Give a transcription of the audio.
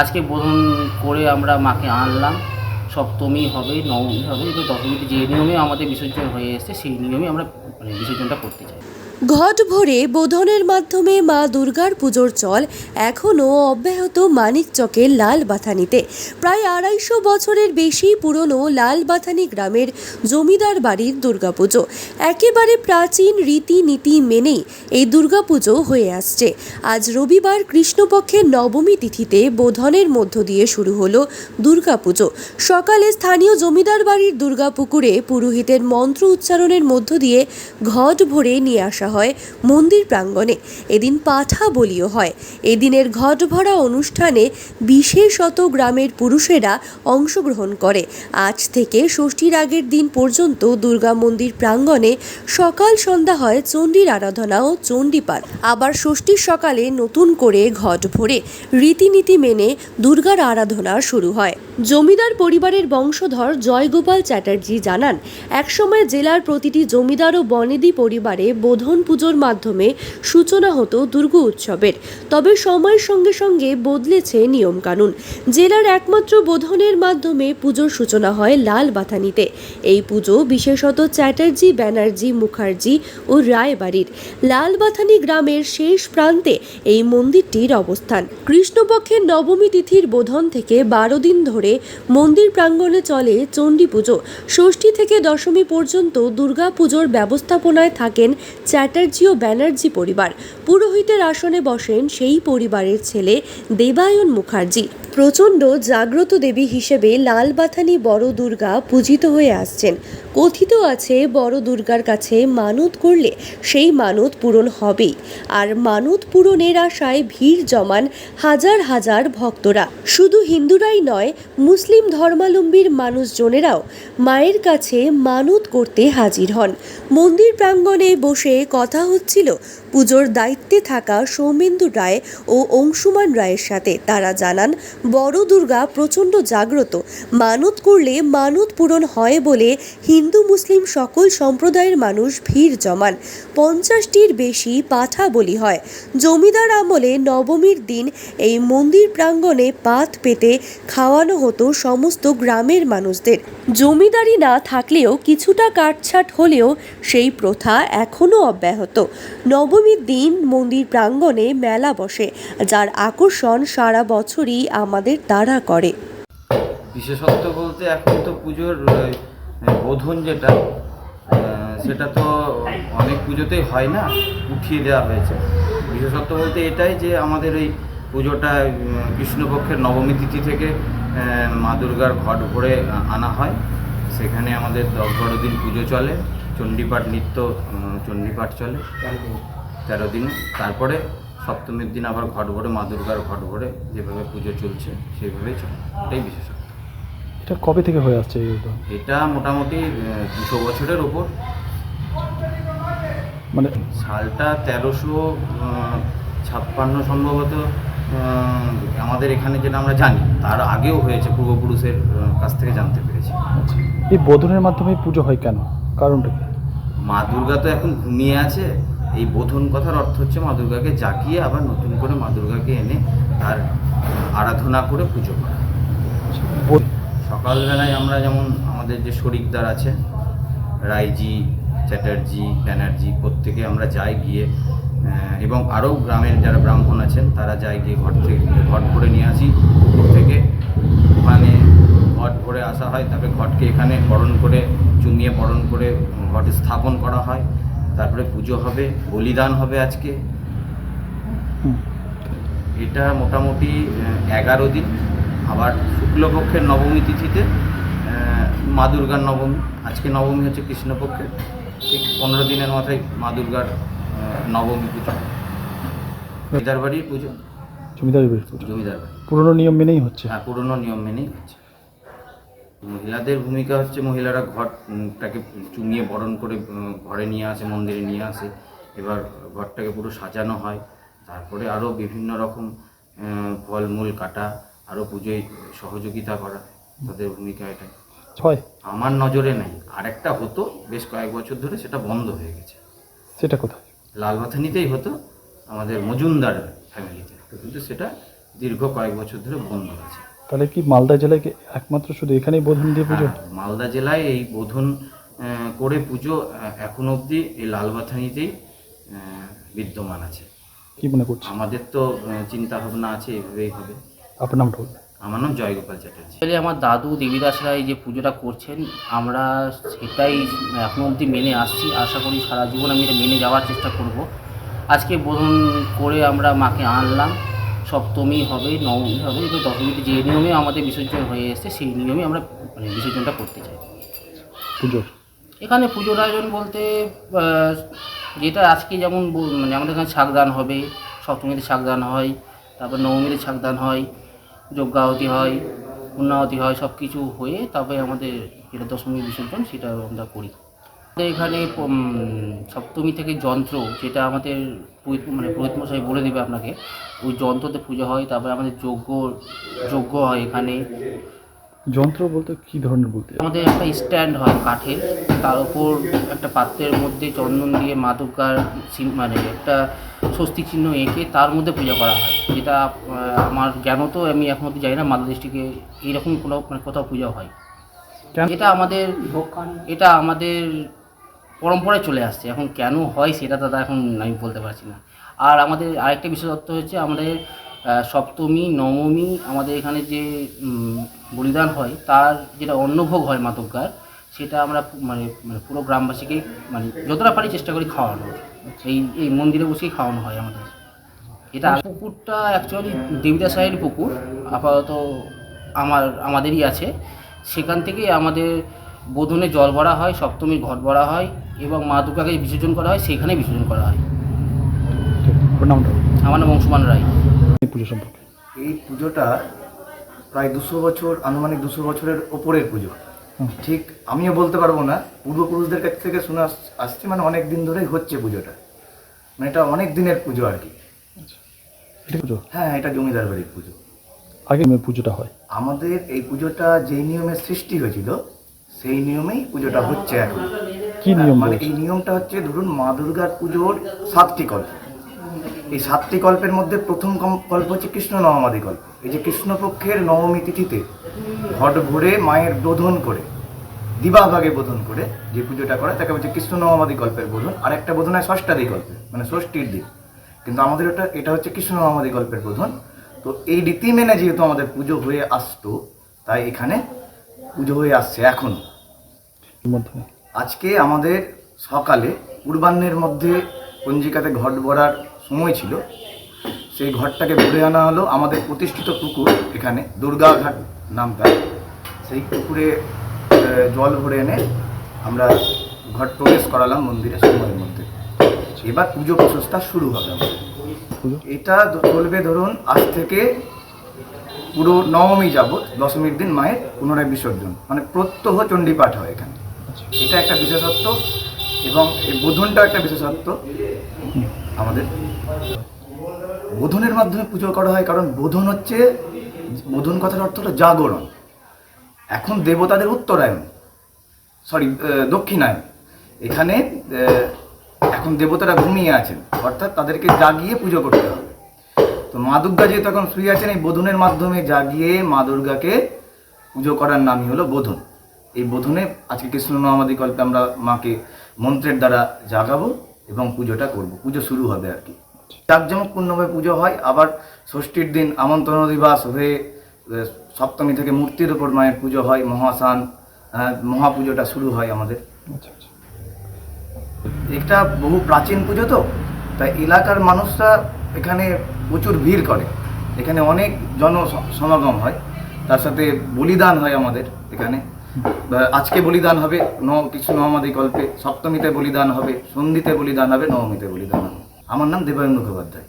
আজকে বোধন করে আমরা মাকে আনলাম। সপ্তমী হবে নবমী হবে এবং দশমীতে যে নিয়মে আমাদের বিসর্জন হয়ে এসছে, সেই নিয়মে আমরা মানে বিসর্জনটা করতে চাই। ঘট ভরে বোধনের মাধ্যমে মা দুর্গার পুজোর চল এখনও অব্যাহত মানিকচকের লাল বাথানিতে। প্রায় আড়াইশো বছরের বেশি পুরনো লাল বাথানি গ্রামের জমিদার বাড়ির দুর্গাপুজো। একেবারে প্রাচীন রীতিনীতি মেনেই এই দুর্গাপুজো হয়ে আসছে। আজ রবিবার কৃষ্ণপক্ষের নবমী তিথিতে বোধনের মধ্য দিয়ে শুরু হলো দুর্গাপুজো। সকালে স্থানীয় জমিদার বাড়ির দুর্গাপুকুরে পুরোহিতের মন্ত্র উচ্চারণের মধ্য দিয়ে ঘট ভরে নিয়ে আসা হয় মন্দির প্রাঙ্গণে। এদিন পাঠা বলিও হয়। এদিনের ঘট ভরা অনুষ্ঠানে বিশেষত গ্রামের পুরুষেরা অংশগ্রহণ করে। আজ থেকে ষষ্ঠীর আগের দিন পর্যন্ত দুর্গা মন্দির প্রাঙ্গণে সকাল সন্ধ্যা হয় চণ্ডীর আরাধনা ও চণ্ডীপাঠ আবার ষষ্ঠীর সকালে নতুন করে ঘট ভরে রীতিনীতি মেনে দুর্গার আরাধনা শুরু হয়। জমিদার পরিবারের বংশধর জয়গোপাল চ্যাটার্জি জানান, একসময় জেলার প্রতিটি জমিদার ও বনেদি পরিবারে বোধন পুজোর মাধ্যমে সূচনা হতো দুর্গা উৎসবের। তবে সময়ের সঙ্গে সঙ্গে বদলেছে নিয়মকানুন। জেলার একমাত্র বোধনের মাধ্যমে পুজোর সূচনা হয় লাল বাথানিতে। এই পুজো বিশেষত চ্যাটার্জি, ব্যানার্জি, মুখার্জি ও রায়বাড়ির। লাল বাথানি গ্রামের শেষ প্রান্তে এই মন্দিরটির অবস্থান। কৃষ্ণপক্ষের নবমী তিথির বোধন থেকে বারো দিন ধরে মন্দির প্রাঙ্গণে চলে চণ্ডী পুজো। ষষ্ঠী থেকে দশমী পর্যন্ত দুর্গা পুজোর ব্যবস্থাপনায় থাকেন চ্যাটার্জি ও ব্যানার্জি পরিবার। পুরোহিতের আসনে বসেন সেই পরিবারের ছেলে দেবায়ন মুখার্জি। প্রচণ্ড জাগ্রত দেবী হিসেবে লালবাথানি বড় দুর্গা পূজিত হয়ে আসছেন। কথিত আছে, বড় দুর্গার কাছে মানত করলে সেই মানত পূরণ হবেই। আর মানত পূরণের আশায় ভিড় জমান হাজার হাজার ভক্তরা। শুধু হিন্দুরাই নয়, মুসলিম ধর্মালম্বীর মানুষজনেরাও মায়ের কাছে মানত করতে হাজির হন। মন্দির প্রাঙ্গণে বসে কথা হচ্ছিল পুজোর দায়িত্বে থাকা সৌমেন্দু রায় ও অংশুমান রায়ের সাথে। তারা জানান বড় দুর্গা প্রচণ্ড জাগ্রত। মানত করলে মানত পূরণ হয় বলে হিন্দু মুসলিম সকল সম্প্রদায়ের মানুষ ভিড় জমান। পঞ্চাশটির বেশি পাঠা বলি হয়। জমিদার আমলে নবমীর দিন এই মন্দির প্রাঙ্গণে পাত পেতে খাওয়ানো হতো সমস্ত গ্রামের মানুষদের। জমিদারি না থাকলেও কিছুটা কাটছাট হলেও সেই প্রথা এখনও অব্যাহত। নবমীর দিন মন্দির প্রাঙ্গণে মেলা বসে, যার আকর্ষণ সারা বছরই আমাদের তাড়া করে। বিশেষত্ব বলতে এখন তো পুজোর বোধন যেটা সেটা তো অনেক পুজোতেই হয় না, উঠিয়ে দেওয়া হয়েছে। বিশেষত্ব বলতে এটাই যে আমাদের এই পুজোটা কৃষ্ণপক্ষের নবমী তিথি থেকে মা দুর্গার ঘট ভরে আনা হয়। সেখানে আমাদের দশ বারো দিন পুজো চলে, চণ্ডীপাঠ নিত্য চণ্ডীপাঠ চলে, তেরো দিন। তারপরে সপ্তমীর দিন আবার ঘট ভরে মা দুর্গার ঘট ভরে যেভাবে পুজো চলছে সেইভাবেই চলে। এটাই বিশেষত্ব। এটা কবে থেকে হয়ে আসছে এটা মোটামুটি দুশো বছরের ওপর। মানে সালটা তেরোশো ছাপ্পান্ন সম্ভবত আমাদের এখানে যেটা আমরা জানি তার আগেও হয়েছে পূর্বপুরুষের কাছ থেকে জানতে পেরেছি। আচ্ছা। এই বোধনের মাধ্যমে পুজো হয় কেন? কারণটা কি? মা দুর্গা তো এখন ঘুমিয়ে আছে এই বোধন কথার অর্থ হচ্ছে মা দুর্গাকে জাগিয়ে আবার নতুন করে মা দুর্গাকে এনে তার আরাধনা করে পুজো করা। সকালবেলায় আমরা যেমন আমাদের যে শরিকদার আছে, রায়জি, চ্যাটার্জি, ব্যানার্জি, প্রত্যেকে আমরা যাই গিয়ে এবং আরও গ্রামের যারা ব্রাহ্মণ আছেন, তারা যায় গিয়ে ঘর থেকে ঘট করে নিয়ে আসি থেকে। ওখানে ঘট করে আসা হয় তারপরে ঘটকে এখানে বরণ করে চুমিয়ে বরণ করে ঘটে স্থাপন করা হয়। তারপরে পুজো হবে বলিদান হবে আজকে। এটা মোটামুটি এগারো দিন। আবার শুক্লপক্ষের নবমী তিথিতে মা দুর্গার নবমী। আজকে নবমী হচ্ছে কৃষ্ণপক্ষের। ঠিক পনেরো দিনের মাথায় মা দুর্গার নবমী পুজো জমিদার বাড়ির পুজো? জমিদারি বাড়ির পুজো। জমিদার বাড়ি। পুরনো নিয়ম মেনেই হচ্ছে। হ্যাঁ পুরনো নিয়ম মেনেই হচ্ছে। মহিলাদের ভূমিকা হচ্ছে মহিলারা ঘরটাকে চুমিয়ে বরণ করে ঘরে নিয়ে আসে মন্দিরে নিয়ে আসে। এবার ঘরটাকে পুরো সাজানো হয়। তারপরে আরও বিভিন্ন রকম ফলমূল কাটা আরও পুজোয় সহযোগিতা করা তাদের ভূমিকা এটাই। হয় আমার নজরে নেই। আরেকটা হতো বেশ কয়েক বছর ধরে সেটা বন্ধ হয়ে গেছে। সেটা কোথায়? লালবাথানিতেই হতো আমাদের মজুমদার ফ্যামিলিতে কিন্তু সেটা দীর্ঘ কয়েক বছর ধরে বন্ধ আছে। তাহলে কি মালদা জেলায় একমাত্র শুধু এখানেই বোধন দিয়ে পুজো? হ্যাঁ, মালদা জেলায় এই বোধন করে পুজো এখনও অবধি এই লালবাথানিতেই বিদ্যমান আছে। কি মনে করছে আমাদের তো চিন্তা ভাবনা আছে এভাবেই হবে। আপনার নামটা আমার নাম জয়গোপাল চ্যাটার্জি। অ্যাকচুয়ালি আমার দাদু দেবীদাস রায় যে পুজোটা করছেন আমরা সেটাই এখন অবধি মেনে আসছি। আশা করি সারা জীবন আমি এটা মেনে যাওয়ার চেষ্টা করব। আজকে বোধন করে আমরা মাকে আনলাম। সপ্তমী হবে নবমী হবে এবং দশমীতে যে নিয়মে আমাদের বিসর্জন হয়ে এসছে সেই নিয়মে আমরা মানে বিসর্জনটা করতে চাই। পুজোর এখানে পুজোর আয়োজন বলতে যেটা আজকে যেমন মানে আমাদের এখানে শাকদান হবে সপ্তমীতে শাকদান হয় তারপর নবমীতে শাকদান হয় যজ্ঞাহতি হয় পূর্ণাহতি হয় সব কিছু হয়ে তারপরে আমাদের যেটা দশমী বিসর্জন সেটা আমরা করি। এখানে সপ্তমী থেকে যন্ত্র যেটা আমাদের পুরোহিত মানে পুরোহিত মশাই বলে দেবে আপনাকে ওই যন্ত্রতে পুজো হয় তারপরে আমাদের যজ্ঞ যজ্ঞ হয় এখানে। যন্ত্র বলতে কি ধরনের বলতে আমাদের একটা স্ট্যান্ড হয় কাঠের তার উপর একটা পাত্রের মধ্যে চন্দন দিয়ে মা দুর্গার মানে একটা স্বস্তি চিহ্ন এঁকে তার মধ্যে পূজা করা হয়। যেটা আমার জ্ঞান তো আমি এখন অব্দি জানি না মালদা ডিস্ট্রিক্টে এইরকম কোনো মানে কোথাও পূজা হয়। এটা আমাদের এটা আমাদের পরম্পরায় চলে আসছে। এখন কেন হয় সেটা দাদা এখন আমি বলতে পারছি না। আর আমাদের আরেকটা বিশেষত্ব হচ্ছে আমাদের সপ্তমী, নবমী আমাদের এখানে যে বলিদান হয়, তার যেটা অন্নভোগ হয় মা সেটা আমরা মানে মানে পুরো গ্রামবাসীকে মানে যতটা পারি চেষ্টা করি খাওয়ানোর। এই এই মন্দিরে বসেই খাওয়ানো হয় আমাদের। এটা পুকুরটা অ্যাকচুয়ালি দেবিদা সাহের পুকুর। আপাতত আমার, আমাদেরই আছে। সেখান থেকে আমাদের বোধনে জল ভরা হয় সপ্তমীর ঘট ভরা হয় এবং মা দুর্গাকে বিসর্জন করা হয় সেখানে বিসর্জন করা হয়। আমার নাম অংশুমান রায়। এই পুজো সম্পর্কে। এই পুজোটা প্রায় দুশো বছর আনুমানিক দুশো বছরের ওপরের পুজো। ঠিক আমিও বলতে পারব না পূর্বপুরুষদের কাছ থেকে শুনে আস- আসছি মানে অনেক দিন ধরেই হচ্ছে পুজোটা। মানে এটা অনেক দিনের পুজো আর কি। পুজো? হ্যাঁ এটা জমিদার বাড়ির পুজো। আগে পুজোটা হয়। আমাদের এই পুজোটা যেই নিয়মে সৃষ্টি হয়েছিল সেই নিয়মেই পুজোটা হচ্ছে এখন। কি নিয়ম মানে এই নিয়মটা হচ্ছে ধরুন মা দুর্গার পুজোর সাতটি কল্প। এই সাতটি কল্পের মধ্যে প্রথম কম- কল্প হচ্ছে কৃষ্ণ নবমাদি কল্প। এই যে কৃষ্ণপক্ষের নবমী তিথিতে ঘট ভরে মায়ের বোধন করে দিবাভাগে বোধন করে যে পুজোটা করে তাকে বলছে কৃষ্ণ নবমাদি কল্পের বোধন। আর একটা বোধন হয় ষষ্ঠাদি কল্পে মানে ষষ্ঠীর দিন। কিন্তু আমাদের এটা এটা হচ্ছে কৃষ্ণ নবমাদি কল্পের বোধন। তো এই রীতি মেনে যেহেতু আমাদের পুজো হয়ে আসতো তাই এখানে পুজো হয়ে আসছে এখনও। এর মধ্যে। আজকে আমাদের সকালে পূর্বাহ্নের মধ্যে পঞ্জিকাতে ঘট ভরার সময় ছিল। সেই ঘরটাকে ভরে আনা হলো আমাদের প্রতিষ্ঠিত পুকুর এখানে দুর্গাঘাট নামটা। সেই পুকুরে জল ভরে এনে আমরা ঘট প্রবেশ করালাম মন্দিরে সময়ের মধ্যে। এবার পুজো প্রসেসটা শুরু হবে এটা চলবে ধরুন আজ থেকে পুরো নবমী যাবৎ দশমীর দিন মায়ের পুনরায় বিসর্জন। মানে প্রত্যহ চণ্ডীপাঠ হয় এখানে। এটা একটা বিশেষত্ব এবং এই বোধনটা একটা বিশেষত্ব আমাদের। বোধনের মাধ্যমে পুজো করা হয় কারণ বোধন হচ্ছে, বোধন কথার অর্থ হলো জাগরণ। এখন দেবতাদের উত্তরায়ণ সরি দক্ষিণায়ন এখানে এখন দেবতারা ঘুমিয়ে আছেন, অর্থাৎ তাদেরকে জাগিয়ে পুজো করতে হবে। তো মা দুর্গা যেহেতু এখন শুয়ে আছেন, এই বোধনের মাধ্যমে জাগিয়ে মা দুর্গাকে পুজো করার নামই হলো বোধন। এই বোধনে আজকে কৃষ্ণ নবমাদি কল্পে আমরা মাকে মন্ত্রের দ্বারা জাগাবো এবং পুজোটা করব। পুজো শুরু হবে আর কি। জাঁকজমকপূর্ণভাবে পুজো হয় আবার ষষ্ঠীর দিন আমন্ত্রণ দিবাস হয়ে সপ্তমী থেকে মূর্তির উপর মায়ের পুজো হয় মহাসান মহাপুজোটা শুরু হয় আমাদের। আচ্ছা আচ্ছা। এটা বহু প্রাচীন পুজো তো তাই এলাকার মানুষরা এখানে প্রচুর ভিড় করে। এখানে অনেক জন সমাগম হয় তার সাথে বলিদান হয় আমাদের এখানে। আজকে বলিদান হবে, ন কিছু নমাদি গল্পে, সপ্তমীতে বলিদান হবে, সন্ধিতে বলিদান হবে, নবমীতে বলিদান হবে। আমার নাম দেবায়ন মুখোপাধ্যায়।